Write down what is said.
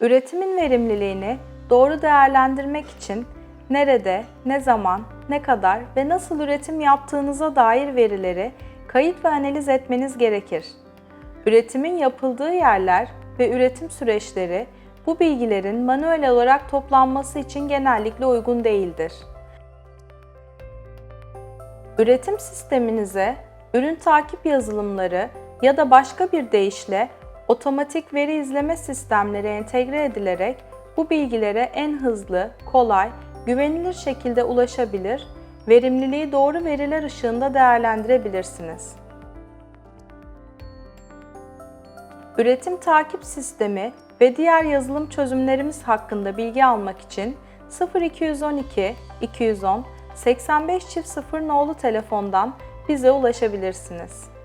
Üretimin verimliliğini doğru değerlendirmek için nerede, ne zaman, ne kadar ve nasıl üretim yaptığınıza dair verileri kayıt ve analiz etmeniz gerekir. Üretimin yapıldığı yerler ve üretim süreçleri bu bilgilerin manuel olarak toplanması için genellikle uygun değildir. Üretim sisteminize ürün takip yazılımları ya da başka bir deyişle otomatik veri izleme sistemleri entegre edilerek bu bilgilere en hızlı, kolay, güvenilir şekilde ulaşabilir, verimliliği doğru veriler ışığında değerlendirebilirsiniz. Üretim takip sistemi ve diğer yazılım çözümlerimiz hakkında bilgi almak için 0212 210 85 çift 0 nolu telefondan bize ulaşabilirsiniz.